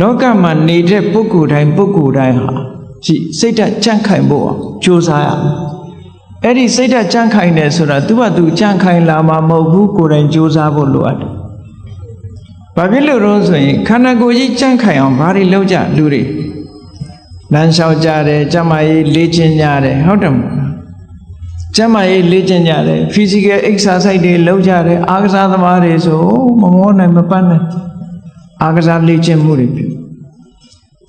လောကမှာနေတဲ့ပုဂ္ဂိုလ်တိုင်းပုဂ္ဂိုလ်တိုင်းဟာရှိစိတ်ဓာတ်ကြန့်ခိုင်ဖို့အောင်ကြိုးစားရမယ်အဲ့ဒီစိတ်ဓာတ်ကြန့်ခိုင်တယ်ဆိုတာသူ့ဘာသူကြန့်ခိုင်လာမှာမဟုတ်ဘူးကိုယ်တိုင်ကြိုးစားဖို့လိုအပ်တယ်ဘာဖြစ်လို့လဲဆိုရင်ခန္ဓာကိုယ်ကြီးကြန့်ခိုင်အောင်ဘာတွေလုပ်ကြလူတွေလမ်းလျှောက်ကြတယ်ကြမ်းမာရေးလေ့ကျင့်ကြတယ်ဟုတ်တယ်မဟုတ်လားကျမ်းမာရေးလေ့ကျင့်ကြတယ် physical exercise တွေလုပ်ကြတယ်အားကစားသမားတွေဆိုမမောနိုင်မပန်းနိုင် အားကစားလေ့ကျင့်မှုတွေပြု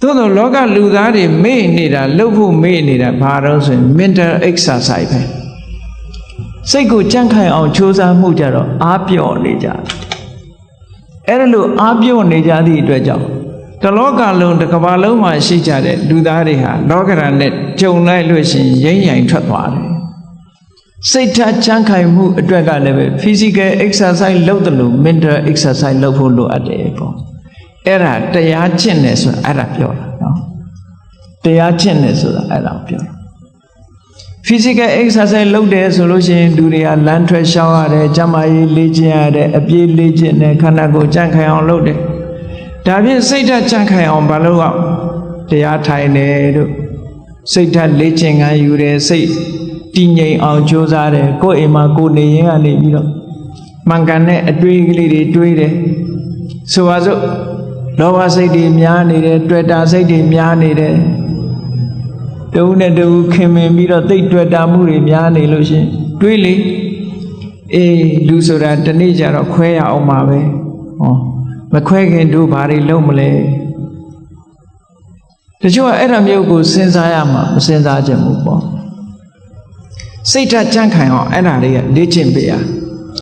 သို့သောလောကလူသားတွေမေ့နေတာလှုပ်ဖို့မေ့နေတာဘာတော့ဆိုရင် mental exercise ပဲစိတ်ကိုကြန့်ခိုင်အောင်ကြိုးစားမှုကြတော့အားပြော့နေကြတယ်အဲ့ဒါလို့အားပြော့နေကြသည့်အတွက်ကြောင့်တလောကလုံးတစ်ကမ္ဘာလုံးမှာရှိကြတဲ့လူသားတွေဟာလောကရန်နဲ့ကြုံလိုက်လို့ရှိရင်ရိမ့်ရိုင်ထွက်သွားတယ်စိတ်ဓာတ်ချမ်းခိုင်မှုအတွက်ကလည်းပဲ physical exercise လုပ်တယ်လို့ mental exercise လုပ်ဖို့လိုအပ်တယ်ပေါ့ အဲ့ဒါတရားကျင့်တယ်ဆိုတာအဲ့ဒါပြောတာနော်တရားကျင့်တယ်ဆိုတာအဲ့ဒါကိုပြောတာ physical exercise လုပ်တယ်ဆိုလို့ရှိရင်လူတွေကလမ်းထွက်ရှောင်းရတယ်ကျန်းမာရေးလေ့ကျင့်ရတယ်အပြေးလေ့ကျင့်တယ်ခန္ဓာကိုယ်ကြန့်ခိုင်အောင်လုပ်တယ်ဒါဖြင့်စိတ်ဓာတ်ကြန့်ခိုင်အောင်မလုပ်အောင်တရားထိုင်တယ်တို့စိတ်ဓာတ်လေ့ကျင့်ခန်းယူတယ်စိတ်တည်ငြိမ်အောင်ကြိုးစားတယ်ကိုယ်အိမ်မှာကိုယ်နေရင်ကနေပြီးတော့မှန်ကန်တဲ့အတွေးကလေးတွေတွေးတယ်ဆိုပါစို့ လောဘစိတ်တွေများနေတယ်တွေ့တာစိတ်တွေများနေတယ်တဦးနဲ့တဦးခင်မင်ပြီးတော့တိတ်တွေ့တာမှုတွေများနေလို့ရှင်တွေးလေအေးလူဆိုတာတနေ့ကျတော့ခွဲရအောင်ပါပဲဟောမခွဲခင်တို့ဘာတွေလုပ်မလဲတချို့ကအဲ့ဒါမျိုးကိုစဉ်းစားရမှာမစဉ်းစားကြဘူးပေါ့စိတ်ဓာတ်ကြန့်ခိုင်အောင်အဲ့ဒါတွေကလေ့ကျင့်ပေးရ